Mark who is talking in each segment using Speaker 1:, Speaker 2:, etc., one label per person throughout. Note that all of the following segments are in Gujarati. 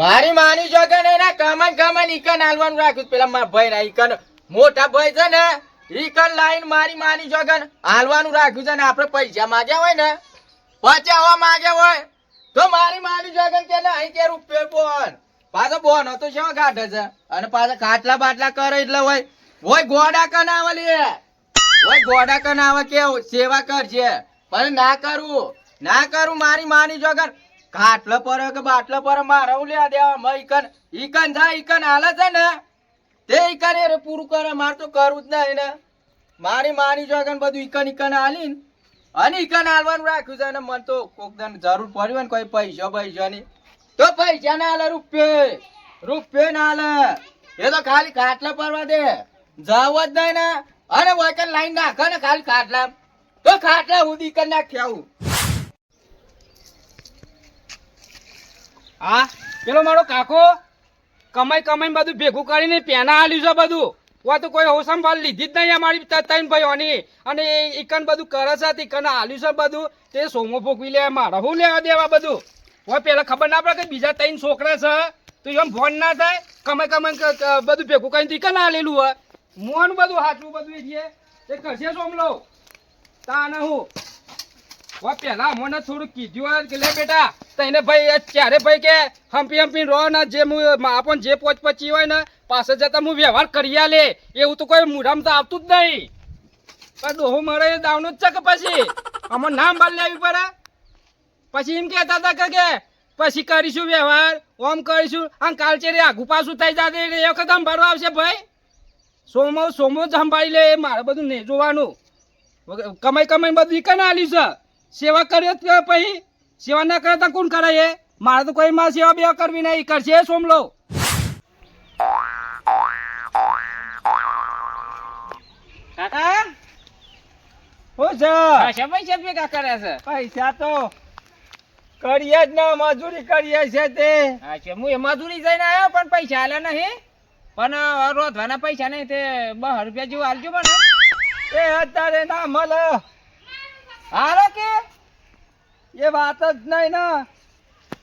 Speaker 1: મારી માની જોગન એના કમન કમન ઈકન હાલવાનું રાખ્યું. પેલા મારા ભાઈ ના ઈકન, મોટા ભાઈ છે ને, ઈકન લાઈન મારી માની જોગન હાલવાનું રાખ્યું છે ને આપણે પૈસા માંગ્યા હોય ને, પચાવવા માંગ્યા હોય, તો મારી માની જોગન કે ને, અહીં કે રૂપિયો બોન. પાછો બોન હતો શું કાઢે છે? અને પાછા ખાટલા બાટલા કરે એટલે હોય. હોય ગોડા કન આવે લે હોય ગોડા કન આવે કેવું સેવા કરજે. પણ ના કરું. ના કરું મારી માની જોગન ખાટલો પર કે પર મારે હું લ્યા દેવા મ ઈકન થાય, ઈકન હાલે છે ને? તે ઈકન એ પૂરું કરે, મારે તો કરવું જ નહીં ને. મારી માની જોગન બધું ઈકન ઈકન હાલીન. અને ઈકન હાલવાનું રાખ્યું છે ને મને તો કોક દન જરૂર પડી ને કોઈ પૈસા પૈસા ની. તો પૈસા ના હાલે, રૂપિયે. રૂપિયે ના હાલે. એ તો ખાલી ખાટલા પરવા દે. જાવ જ નહીં ને. અને વૈકન લાઈન નાખે ને ખાલી ખાટલા. તો ખાટલા હું કરી નાખ્યા
Speaker 2: હા? પેલો મારો કાકો, કમાઈ કમાઈ બધું ભેગું કરીને પેના હાલ્યું છે બધું. વા તો કોઈ હોસંભાળ લીધી જ નહીં અમારી ત- ત્રણ ભાઈઓની. અને એ ઈકન બધું કરે છે, તે હાલ્યું છે બધું. તે સોમો ભોગવી લે, મારે હું લેવા દેવા બધું? હોય પેલા ખબર ના પડે કે બીજા ત્રણ છોકરા છે, તો એમ ફોન ના થાય, કમાઈ કમાઈ બધું ભેગું કરીને ઈકન આલેલું હોય. મોન બધું હાચું બધું એ તે કરશે સોમલો તાને હું? વા પેલા મને થોડું કીધું કે લે બેટા એને ભાઈ ચારે ભાઈ કે, હંપી હંપી રહો ને જે હું આપણ જે પોચ પચી હોય ને, પાસે જતા હું વ્યવહાર કરી આલે. એવું તો કોઈ મૂઢામાં તો આવતું જ નહીં. પણ ડોહો મારે દાવનું જ છે કે પછી? આમાં નામ બાર લેવી પડે? પછી એમ કહેતા હતા કે કે, પછી કરીશું વ્યવહાર, ઓમ કરીશું, આમ કાલચેરી આઘું પાછું થઈ જાતે એ વખત સંભાળવા આવશે ભાઈ. સોમો સોમો જ સંભાળી લે મારે બધું નહીં જોવાનું. કમાઈ કમાઈ બધું ઈ કને આલ્યું છે. સેવા કર્યો જ પછી સેવા ના કરે તો કોણ કરે એ? મારે તો કોઈ માં સેવા બેવા કરવી નહીં. કરશે સોમલો.
Speaker 1: કાકા?
Speaker 2: શું છે
Speaker 1: પૈસા પૈસા ભેગા કરે છે?
Speaker 2: પૈસા તો કરીએ જ ના મજૂરી કરીએ છે તે.
Speaker 1: અચ્છા હું એ મજૂરી જઈને આવ્યો પણ પૈસા આલે નહીં. પણ રોધવાના પૈસા નહીં તે બહાર રૂપિયા જેવું આલજો મને.
Speaker 2: એ અત્યારે ના મળે.
Speaker 1: હારો કે?
Speaker 2: એ વાત જ નહીં ને.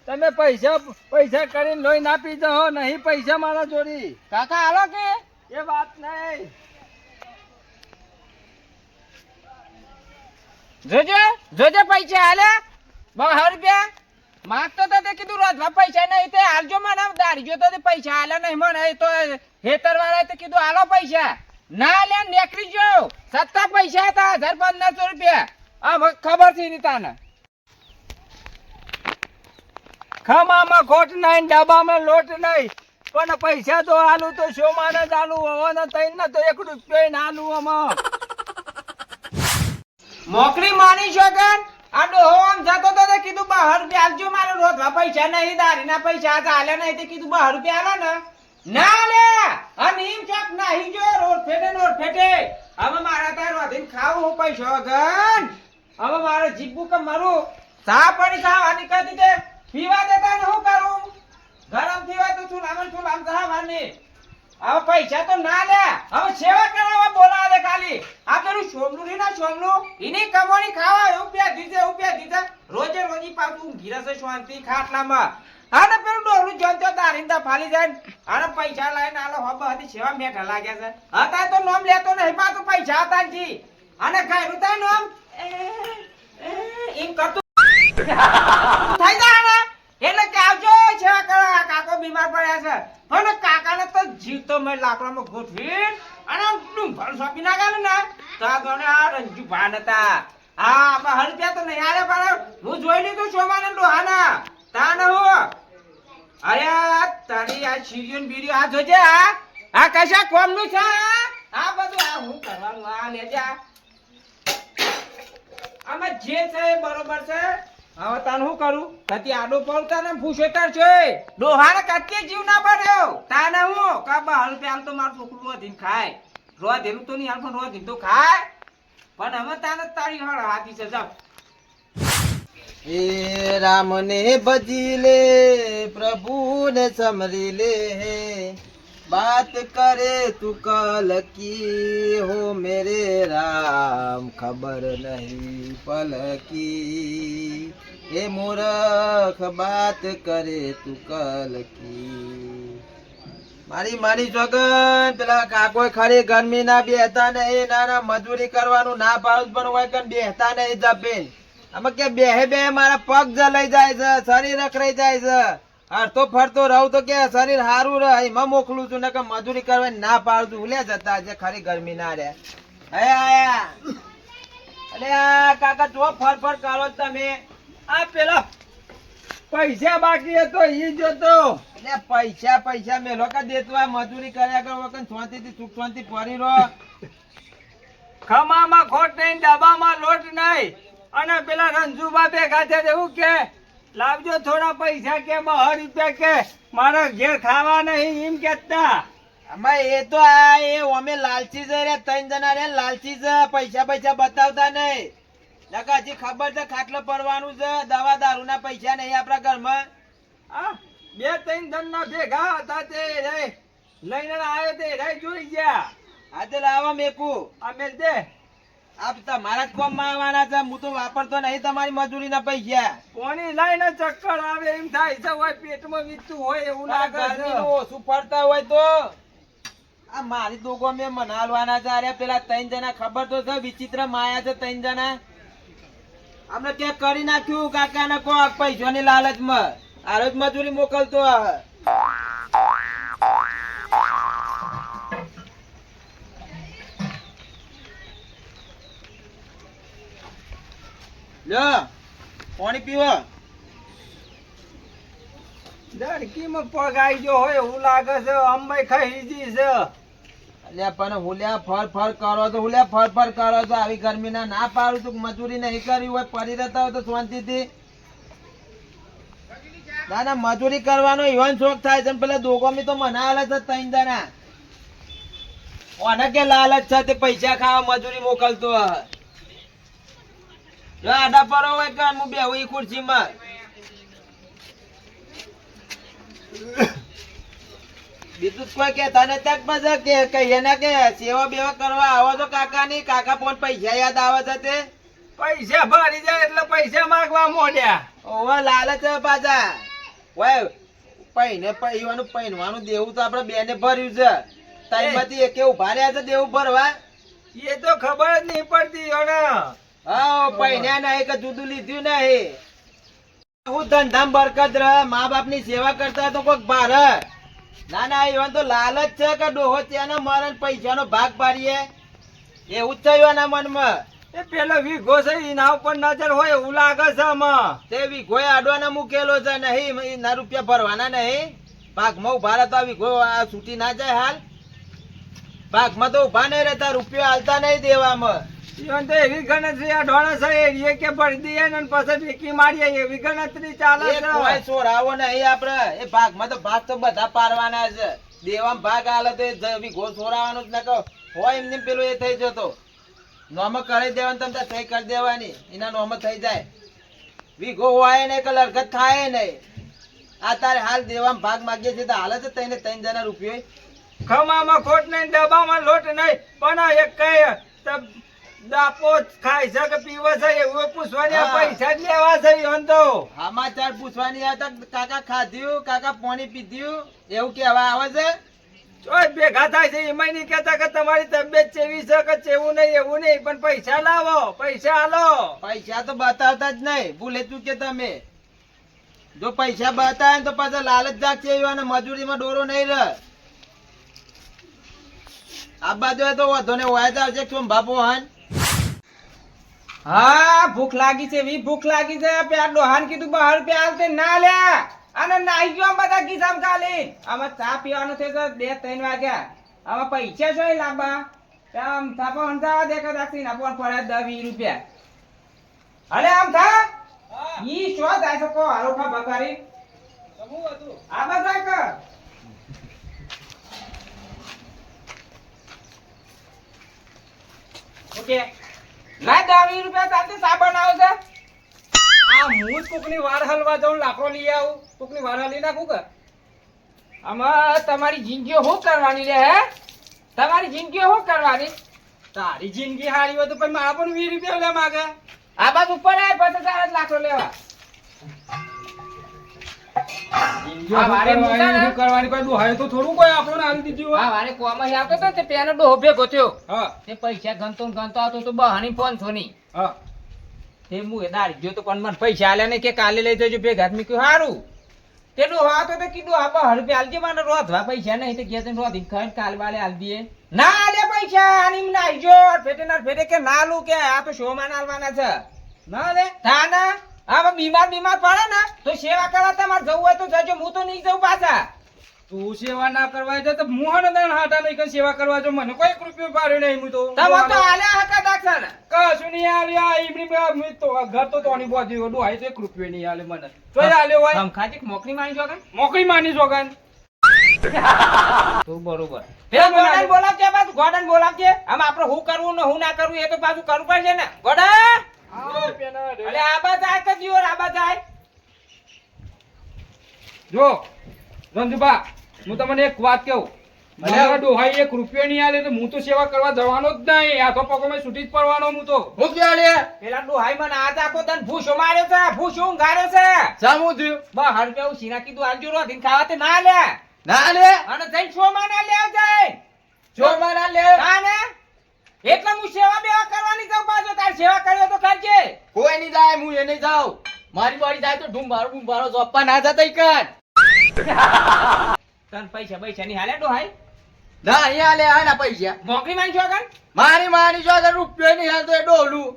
Speaker 2: તમે પૈસા પૈસા કરીને લોહી ના પી દો નહીં પૈસા મારા જોડી.
Speaker 1: કાકા હાલો કે.
Speaker 2: એ વાત નહીં.
Speaker 1: જોજો જોજો પૈસા હાલે. બહાર રૂપિયા માગતો તો તે કીધું રોધવા પૈસા નહીં તે હાલજો મને. દારજો તો તે પૈસા હાલે નહીં મને. એ તો હેતર વાળા તે કીધું હાલો પૈસા. ના લે નેકરી જો સત્તા પૈસા હતા હજાર પંદરસો રૂપિયા. આ ખબરથી ની તાને.
Speaker 2: ખમામાં ખોટ નહીં ડબ્બામાં લોટ નહીં પણ પૈસા તો આલુ તો શોમાને જ આલુ, હોવાના તૈન ને તો એક રૂપિયો આલુ આમાં.
Speaker 1: મોકરી માની શકન આ ડોહો આમ જતો તો કીધું બહાર રૂપિયા આલજો મારે રોધવા પૈસા નહીં, દારીના પૈસા હતા હાલ્યા નહીં, તે કીધું બહાર રૂપિયા આલો ને. ના લે આ નીમ ચોક નાહી જો રોડ ફેટે રોડ ફેટે. હવે મારા તાર રોધીને ખાવું પૈસા ગન હવે મારે જીભું કે મારું. સા પડી ખાવાની કહી તે. પીવા દેતા ને હું કરું? ગરમ પીવા તો છું લામણ છું લામ વાની હવે પૈસા તો ના લે. હવે સેવા કરાવવા બોલાવે ખાલી. આ પેલું સોમલું નહીં ના સોમલું એની કમોણી ખાવા એવું પ્યા દીધે એવું પ્યા દીધે. રોજે રોજી પાછું ગીરસે શાંતિ ખાટલામાં. આને પેલું ડોલું જોન દારિંદા ફાલી જાય આને પૈસા લઈને આલો હબ હતી સેવા મેઠા લાગ્યા છે. હતા તો નોમ લેતો નહીં પાછું પૈસા હતા જી. અને ખાયરું તા નોમ. એમ કરતું થઈ ને એટલે કે આવજો, છે કાકો બીમાર પડ્યા છે. પણ કાકાને તો જીવતો મેં લાકડામાં ગોઠવી અને ડુંગર સોંપી નાખ્યા ને, તો આ ગણે આ રંજુ ભાન હા આપણે હર તો નહીં આરે પણ હું જોઈ લીધું સોમાને ડોહાના. તાને હું. અરે તારી આ શીરીઓ ને બીરીઓ આ જોજે આ આ કશા કોમનું છે આ? બધું આ હું કરવાનું, આ લેજા આમાં જે છે બરોબર છે. હવે તાન શું કરું થતી આડો પડતા ને ફૂસેતર છે ડોહાને કટકે જીવ ના પડ્યો તાને હું કા બહાર રૂપિયા આમ તો મારું છોકરું રોધીને ખાય રોધેલું તો નહીં હાલ પણ રોધીને તો ખાય પણ હવે તાને તારી હળ હાથી છે જાવ
Speaker 3: હે રામ ને ભજી લે પ્રભુ ને સમરી લે बात करे तू कल की हो मेरे राम खबर नहीं पल की એ મૂરખ બાત કરે તું કલકી મારી માની જોગન, પેલા કાકોય ખરી ગરમી ના બેહતા ને ના ના મજૂરી કરવાનું ના પાડું પણ હોય કે બેહતા નહીં જપીન. અમે કે બેહે બે મારા પગ જ લઈ જાય છે, શરીર અકરાઈ જાય છે. હરતો ફરતો રહું તો કે શરીર સારું રહે, એમાં મોકલું છું ને કે મજૂરી કરવાની ના પાડું છું. ઉલ્યા જતા છે ખરી ગરમી ના રે હે આયા. અરે આ કાકા, જો ફર ફર કરો તમે.
Speaker 2: આ પેલા પૈસા બાકી હતો એ જોતો
Speaker 3: એટલે પૈસા પૈસા મેલો કા દેતો આ મજૂરી કર્યા કરો વગર શાંતિથી સુખ શાંતિ ફરી રહો.
Speaker 2: ખમામાં ખોટ નહીં ડબામાં લોટ નહીં. અને પેલા રંજુબા ભેગા છે એવું કે લાવજો થોડા પૈસા કે બહાર રૂપિયા કે મારા ઘેર ખાવા નહીં એમ કેતા
Speaker 3: આમાં એ તો આ એ અમે લાલચી છે રે ત્રણ જણા રે લાલચી છે પૈસા પૈસા બતાવતા નહીં. હજી ખબર છે ખાટલો પડવાનું છે દવા દારૂ ના પૈસા નહીં આપણા ઘરમાં?
Speaker 2: આ બે ત્રણ જણ ના ભેગા હતા તે રે. લઈને આવ્યો તે રે જોઈ ગયા.
Speaker 3: આજે લાવવા મેકુ.
Speaker 2: આ મેલ દે.
Speaker 3: આપ તમારા જ કોમમાં આવવાના છે હું તો વાપરતો નહીં તમારી મજૂરી ના પૈસા.
Speaker 2: કોની લઈને ચક્કર આવે એમ થાય છે હોય પેટમાં વીતું હોય એવું
Speaker 3: ના
Speaker 2: લાગે છે.
Speaker 3: ઓછું પડતા હોય તો? આ મારી દોગો મેં મનાલવાના છે અરે પેલા ત્રણ જણા ખબર તો છે વિચિત્ર માયા છે ત્રણ જણા. અમને ક્યાંક કરી નાખ્યું, કાકાને કોક પૈસાની લાલચમાં. આરોજ મજૂરી મોકલતો. લ્યો, પાણી પીવો.
Speaker 2: ધડકીમાં પગ આવી ગયો હોય એવું લાગે છે, અંબાઈ ખહીજી છે.
Speaker 3: અલ્યા પણ હુલ્યા ફર ફર કરો તો હુલ્યા ફર ફર કરો તો આવી ગરમી ના પાડું તો મજૂરી નહીં કરી હોય, પડી રહેતા હોય તો શાંતિથી. ના મજૂરી કરવાનો એવો શોખ થાય છે. પેલા દોગોમી તો મનાવેલા છે ત્રણ જણા. ઓને કે લાલચ છે તે પૈસા ખાવા મજૂરી મોકલતો. જો આડા પરો હોય કે હું બેહું ખુરશીમાં? બીજું કોઈ કે તને તક મજા કે કહીએ ને કે સેવા બેવા કરવા આવો તો કાકા ની કાકા ફોન પૈસા યાદ આવે છે તે?
Speaker 2: પૈસા ભરી જાય એટલે પૈસા માંગવા મોડ્યા.
Speaker 3: ઓવા લાલચ છે પાછા. ઓય પૈને પૈવાનું પૈનવાનું દેવું તો આપણે બેને ભર્યું છે. ટાઈમમાંથી એકે ઊભા રહ્યા છે દેવું ભરવા?
Speaker 2: એ તો ખબર જ નહીં પડતી ને
Speaker 3: હા પૈન્યા નહીં કે જુદું લીધું નહીં. હું ધંધામ બરકત રહ મા બાપની સેવા કરતા તો કોઈક ભારે. ના ના એવા તો લાલચ છે કે ડોહો ત્યાંના મરણ પૈસાનો ભાગ પાડીએ. એવું જ થયું એના મનમાં.
Speaker 2: એ પેલો વીઘો છે એના ઉપર નજર હોય એવું લાગે છે આમાં.
Speaker 3: તે વીઘોએ આડવાના મૂકેલો છે નહીં એના રૂપિયા ભરવાના નહીં. પાકમાં ઊભા રહેતા વીઘો આ છૂટી ના જાય હાલ. પાકમાં તો ઊભા નહીં રહેતા રૂપિયો હાલતા નહીં દેવામાં.
Speaker 2: ઈવન તો એવી ગણતરી આ છે એરીએ કે ભરી દઈએ ને પછી વીકી મારીએ. એવી ગણતરી ચાલે
Speaker 3: એ કોઈ સોરાવો નહીં આપણે એ ભાગમાં તો ભાગ તો બધા પારવાના છે. દેવામાં ભાગ તો એ વિઘો સોરાવાનો જ નકો હોય એમને પેલું એ થઈ જતો. નોમ કરી દેવાનું તમે તાર સહી કરી દેવાની. એના નોમ થઈ જાય. વીઘો હોય નહીં કે લડકત થાય નહીં. આ તારે હાલ દેવામાં ભાગ માગીએ છીએ તો હાલે છે તઈને ત્રણ જણા રૂપિયો.
Speaker 2: ખમામાં ખોટ નહીં ડબ્બામાં લોટ નહીં. પણ એક કહે દાપો ખાય છે કે પીવે છે એવું પૂછવાની પૈસા જ લેવા છે ઈવન તો.
Speaker 3: સમાચાર પૂછવાની હતા કાકા ખાધ્યું કાકા પાણી પીધ્યું એવું કેવા આવે છે?
Speaker 2: ચોય ભેગા થાય છે એમાં નહીં કહેતા કે તમારી તબિયત ચેવી છે કે ચેવું નહીં એવું નહીં પણ પૈસા લાવો પૈસા આલો.
Speaker 3: પૈસા તો બતાવતા જ નહીં ભૂલે તું કે તમે. જો પૈસા બતાવે ને તો પાછા લાલચ જાગશે અને મજૂરીમાં ડોરો નહીં રહે. આ બાજુ તો વધુ ને વાયદા આવશે શું બાપુ હન?
Speaker 1: હા ભૂખ લાગી છે વી ભૂખ લાગી છે. પ્યાર ડોહાન કીધું બહાર રૂપિયા હાલતે ના લ્યા. અને નાઈ ગયો બધા કિસ્સામાં ખાલી. આમાં ચા પીવાનું છે તો બે ત્રણ વાગ્યા. આમાં પૈસા શું લાંબા. આમ થાપો હંસાવા દેખા દાખી ના પણ પડે દસ વીસ રૂપિયા. અરે આમ થા. ઈ શું થાય છે? કો આરોખા બકારી આ બધા કર. ઓકે. ના દસ વીસ રૂપિયા ચા બનાવો છે
Speaker 2: આ હું જ વાર હલવા જાઉં, લાકડો લઈ આવું. કોકની વાર હલી નાખું કે?
Speaker 1: આમાં તમારી જિંદગી શું કરવાની રે હે? તમારી જિંદગી શું કરવાની?
Speaker 2: તારી જિંદગી હારી હોય તો મારા પણ વીસ રૂપિયા લે માગે.
Speaker 1: આ બાજુ ઉપર આય, પછી તારા લાકડો લેવા.
Speaker 2: કરવાની કોઈ દુહાય તો થોડું કોઈ આપણને હાલ દીધું હોય?
Speaker 1: વારે કોમાં આવતો હતો તે પેલો ડોહો ભેગો થયો.
Speaker 2: હા.
Speaker 1: તે પૈસા ગણતો ગણતો આવતો તો બહાની પાંચસો ની
Speaker 2: હા.
Speaker 1: તે હું એ દાડી ગયો તો પણ મને પૈસા આલ્યા નહીં કે કાલે લઈ જજો ભેગા મેં કીધું સારું તે ડોહો આવતો તો કીધું આ બહાર રૂપિયા આલજે મને રોધવા પૈસા નહીં. તો ગયા રોધી ખાઈને કાલે વાલે આલ દઈએ. ના આલે પૈસા આની મને ફેટે ના ફેટે કે ના લઉં કે આ તો શોમાં આલવાના છે.
Speaker 2: ના
Speaker 1: આમાં બીમાર બીમાર પડે ને તો સેવા કરવા તમારે જવું હોય તો જજો હું તો નહીં જઉં પાછા.
Speaker 2: તું સેવા ના કરવા જાય તો મોહન દાન હાટા નહીં કઈ સેવા કરવા જો મને કોઈ રૂપિયો પાડ્યો નહીં હું તો
Speaker 1: તમે તો આલ્યા દાક્ષા ને
Speaker 2: કશું નહીં આલ્યા ઈમની તો ઘર તો તોની બોધી ઓડું આય તો એક રૂપિયો નહીં આલે મને. તો આલ્યો હોય.
Speaker 1: ખમખાતી મોકલી મોકરી માની જોગન?
Speaker 2: મોકલી માની જોગન.
Speaker 1: તો બરોબર. ગોડાને બોલાવજે. આમ આપણે હું કરવું ને હું ના કરવું એ તો પાછું કરવું પડશે ને. ગોડા! અલે આબા જાય કે જીવર આબા જાય
Speaker 2: જો રંજુબા હું તમને એક વાત કહું. મારા ડોહાઈ એક રૂપિયો નહીં આલે તો હું તો સેવા કરવા જવાનો જ નહીં. હાથો પગોમાં છૂટી જ પડવાનો હું તો.
Speaker 3: હું ક્યાં લે
Speaker 1: પેલા ડોહાઈ મને આજ આખો તને ભૂસો માર્યો છે ભૂસો ઊંઘાડ્યો છે.
Speaker 3: સામું થયું
Speaker 1: બહાર રૂપિયા હું સીના કીધું આલજો રોધીને ખાવા તે ના લે
Speaker 3: ના લે
Speaker 1: અને જઈને છો માના લે જાય
Speaker 3: છો માના લે?
Speaker 1: ના ને એટલે હું સેવા બેવા કરવાની જાઉં પાછો. તાર સેવા કર્યો તો કરજે
Speaker 3: કોઈ નહીં જાય હું એને જાઉં. મારી વાળી જાય તો ઢૂમ મારો ઢૂમ મારો જોપ્પા ના જતા ઈ કાન
Speaker 1: તને પૈસા પૈસા ની હાલે ડોહાઈ
Speaker 3: ના અહીંયા લે આ ના પૈસા.
Speaker 1: મોકલી માની છો મારી
Speaker 3: મારી માની જો અગર રૂપિયો નહીં હાલતો એ ડોલું.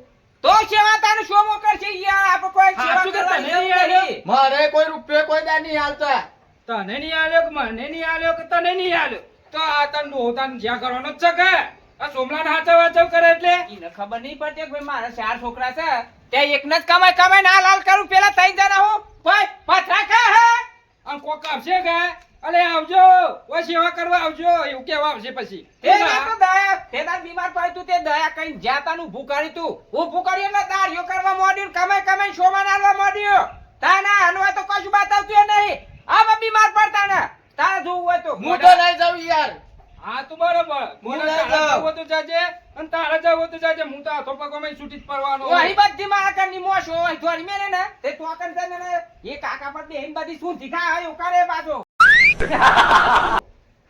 Speaker 1: તો સેવા તારે શો મો કરશે યાર આપ કોઈ સેવા કરવાની.
Speaker 3: મારે કોઈ રૂપિયો કોઈ દા નહીં હાલતા.
Speaker 2: તને નહીં આલ્યો કે મને નહીં આલ્યો કે તને નહીં આલ્યો? તો આ તને ડોહો તને જ્યાં કરવાનો જ છે કે? આ સોમલા હાચા વાચવ કરે એટલે?
Speaker 1: ઈને ખબર નહીં પડતી કે મારા ચાર છોકરા છે. તે એકને જ કમાય કમાય ના લાલ કરું પેલા ત્રણ જણા હું. ભાઈ પથરા ખા હે?
Speaker 2: આમ કોક આવશે કે? અલે આવજો. ઓય સેવા કરવા આવજો. એવું કેવા આવશે પછી?
Speaker 1: તે તો દયા તે તાર બીમાર પડી તું તે દયા કઈ જાતાનું ઊભું કરી તું. ઊભું કરી એટલે દાળીઓ કરવા મોડ્યું કમાય કમાય શોમાં નાલવા તા ના હલવા તો કશું બતાવતું નહીં. આ બીમાર પડતા ને તારા જોવું હોય તો
Speaker 3: હું તો નહીં જાઉં યાર.
Speaker 2: હા તો બરોબર મને. જવું. જાજે અને તારે જવું તો જાજે. હું તો હાથો પગોમાં છૂટી જ પડવાનો
Speaker 1: ઓ અહીં બધી મારા કરની મોશો અહીં ધોરી મેલે ને તે ને એ કાકા પર બેહીન બધી શું દીખા હોય ઉકાળે પાછો.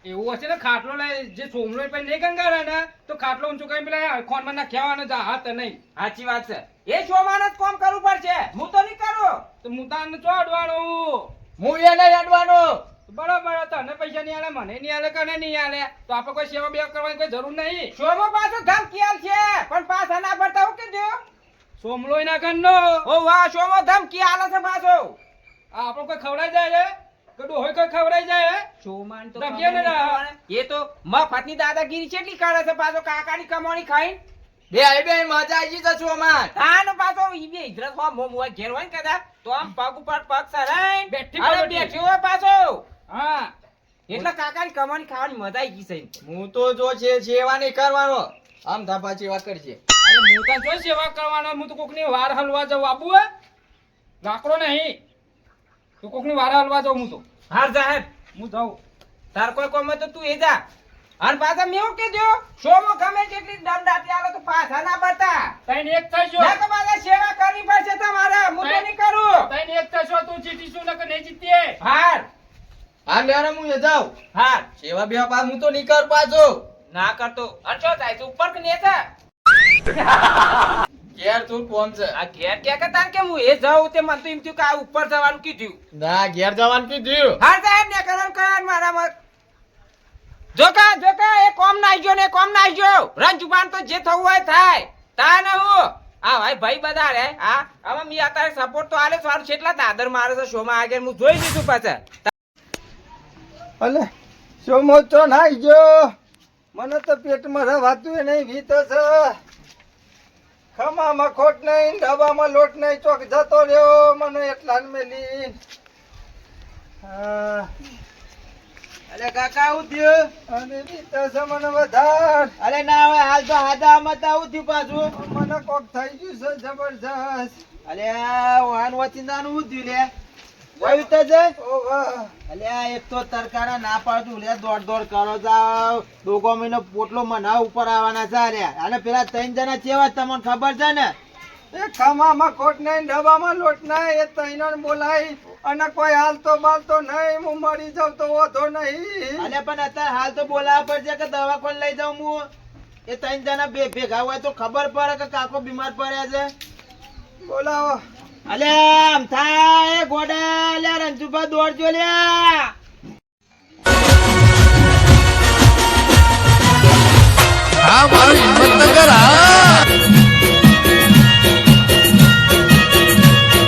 Speaker 2: એવું હશે ને ખાટલો લઈ જે સોમલો પછી નહીં ગંગારે ને તો ખાટલો ઊંચો કરી પેલા ખોનમાં નાખ્યાવાનો જ હાથ નહીં.
Speaker 1: સાચી વાત છે. એ શોમાં જ કોમ કરવું પડશે. હું તો નહીં કરું.
Speaker 2: તો હું તાને ચોડવાનો
Speaker 3: હું. એને અડવાનો
Speaker 2: બરાબર તને પૈસા નહીં આલે મને નહીં આલે કને નહીં આલે? તો આપણે કોઈ સેવા બેવા કરવાની કોઈ જરૂર નહીં.
Speaker 1: સોમો પાછો ધમકી કિયાલ છે પણ પાછા ના ભરતા હું કીધું
Speaker 2: સોમલો ના કનનો
Speaker 1: ઓ વાહ સોમો ધમકી કિયાલ છે પાછો.
Speaker 2: આ આપણો કોઈ ખવડાઈ જાય હે કે ડોહોય કોઈ ખવડાઈ જાય હે
Speaker 1: શોમાં તો
Speaker 2: ને.
Speaker 1: એ તો મફતની દાદાગીરી કેટલી કરે છે પાછો કાકાની કમાણી ખાઈ?
Speaker 3: બે આઈ બે મજા આવી જશે ચોમાન
Speaker 1: તાનો પાછો ઈ બે ઇજરત હો મો મો ઘેર હોય ને કદાચ તો આમ પગ ઉપર પગ સરાઈ
Speaker 2: બેઠી
Speaker 1: બેઠી હોય પાછો.
Speaker 2: હા.
Speaker 1: એટલે કાકાની કમાણી ખાવાની મજા આવી ગઈ છે.
Speaker 3: હું તો જો છે સેવા નહીં કરવાનો. આમ ધાપા સેવા કરજે.
Speaker 2: અરે હું તો જો સેવા કરવાનો હું તો કોકની વાર હલવા જાઉં. આબુ હે? લાકડો નહીં. કોકની વાર હલવા જાઉં હું તો.
Speaker 1: હાર સાહેબ
Speaker 2: હું જાઉં.
Speaker 1: તાર કોઈ કોમે તો તું એ જા. અને પાછા મેં એવું કીધું શોમાં ગમે કેટલી દંડાતી આવે તો પાછા ના પડતા.
Speaker 2: તૈન એક થશો
Speaker 1: ના તો મારે સેવા કરવી પડશે તમારે. હું તો નહીં કરું.
Speaker 2: તૈન એક થશો તું જીતીશું નકર નહીં જીતીએ.
Speaker 1: હાર.
Speaker 3: હા લેવાનો હું જાઉં
Speaker 1: હાર
Speaker 3: સેવા બેવા પા હું તો નહીં કર પાછો.
Speaker 1: ના કરતો. અને શું થાય તું ઉપર કે નેતા
Speaker 3: ઘેર તું છે?
Speaker 1: આ ઘેર કે કે તાન કે હું એ જાઉં તે મને તો એમ થયું કે આ ઉપર જવાનું કીધું.
Speaker 3: ના ઘેર જવાનું કીધું.
Speaker 1: હા સાહેબ ને કરવાનું કર મારા મત જોકા જોકા એ કોમ ના આવજો ને કોમ ના આવજો રંજુબાન તો જે થવું હોય થાય. તા ને હું. આ ભાઈ ભાઈ બધા રે હા. આમાં મી અત્યારે સપોર્ટ તો આલે સારું છે. એટલા દાદર મારે છે શોમાં આગળ. હું જોઈ લીધું પાછા.
Speaker 4: અલે સોમોચો નાઈ ગયો મને તો પેટમાં રવાતું નહીં ભીતો છે. ખમામાં ખોટ નહીં ડબામાં લોટ નહીં ચોક જતો રહ્યો. મને એટલા મેલી.
Speaker 3: અરે કાકા આવું થયું?
Speaker 4: અને ભીતો છે મને વધાર.
Speaker 3: અરે ના હવે હાલ તો હાદા આમાં તો આવું થયું પાછું.
Speaker 4: મને કોક થઈ ગયું છે જબરજસ્ત.
Speaker 3: અરે વાહન વચિંદાનું શું થયું લે? વયું તો છે આ એક તો તરકારા ના પાડતું. લે દોડ દોડ કરો જાવ દોગો મહિનો પોટલો મના ઉપર આવવાના છે રે અને પેલા ત્રણ જણા ચેવા તમને ખબર છે ને?
Speaker 4: એ ખામામાં ખોટ નહીં ડબ્બામાં લોટ નહીં એ તૈનો બોલાય અને કોઈ હાલતો બાલતો નહીં હું મરી જાઉં તો વધો નહીં.
Speaker 3: અલ્યા પણ અત્યારે હાલ તો બોલાવવા પડશે કે દવાખાને લઈ જાઉં હું? એ ત્રણ જણા બે ભેગા હોય તો ખબર પડે કે કાકો બીમાર પડ્યા છે?
Speaker 4: બોલાવો.
Speaker 3: અલે આમ થાય ગોડા લે રંજુભા દોડજો લે. હા મારું હિંમતનગર હા.